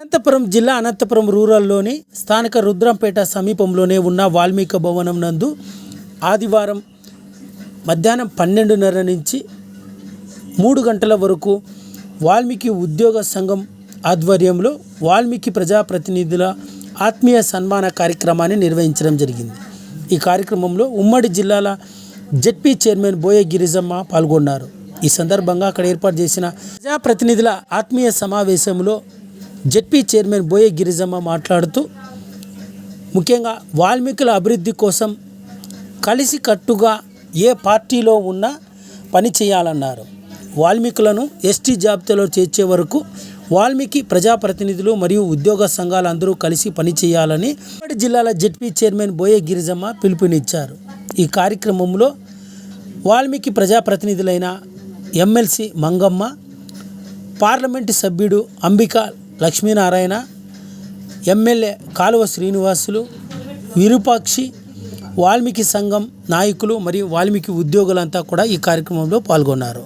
అనంతపురం జిల్లా అనంతపురం రూరల్లోని స్థానిక రుద్రంపేట సమీపంలోనే ఉన్న వాల్మీకి భవనం నందు ఆదివారం మధ్యాహ్నం పన్నెండున్నర నుంచి మూడు గంటల వరకు వాల్మీకి ఉద్యోగ సంఘం ఆధ్వర్యంలో వాల్మీకి ప్రజాప్రతినిధుల ఆత్మీయ సన్మాన కార్యక్రమాన్ని నిర్వహించడం జరిగింది. ఈ కార్యక్రమంలో ఉమ్మడి జిల్లాల జెడ్పీ చైర్మన్ బోయ గిరిజమ్మ పాల్గొన్నారు. ఈ సందర్భంగా అక్కడ ఏర్పాటు చేసిన ప్రజాప్రతినిధుల ఆత్మీయ సమావేశంలో జెడ్పీ చైర్మన్ బోయే గిరిజమ్మ మాట్లాడుతూ ముఖ్యంగా వాల్మీకుల అభివృద్ధి కోసం కలిసికట్టుగా ఏ పార్టీలో ఉన్నా పని చేయాలన్నారు. వాల్మీకులను ఎస్టీ జాబితాలో చేర్చే వరకు వాల్మీకి ప్రజాప్రతినిధులు మరియు ఉద్యోగ సంఘాలు అందరూ కలిసి పనిచేయాలని ఉమ్మడి జిల్లాల జెడ్పీ చైర్మన్ బోయే గిరిజమ్మ పిలుపునిచ్చారు. ఈ కార్యక్రమంలో వాల్మీకి ప్రజాప్రతినిధులైన ఎమ్మెల్సీ మంగమ్మ పార్లమెంటు సభ్యుడు అంబిక లక్ష్మీనారాయణ ఎమ్మెల్యే కాలువ శ్రీనివాసులు విరూపాక్షి వాల్మీకి సంఘం నాయకులు మరియు వాల్మీకి ఉద్యోగులంతా కూడా ఈ కార్యక్రమంలో పాల్గొన్నారు.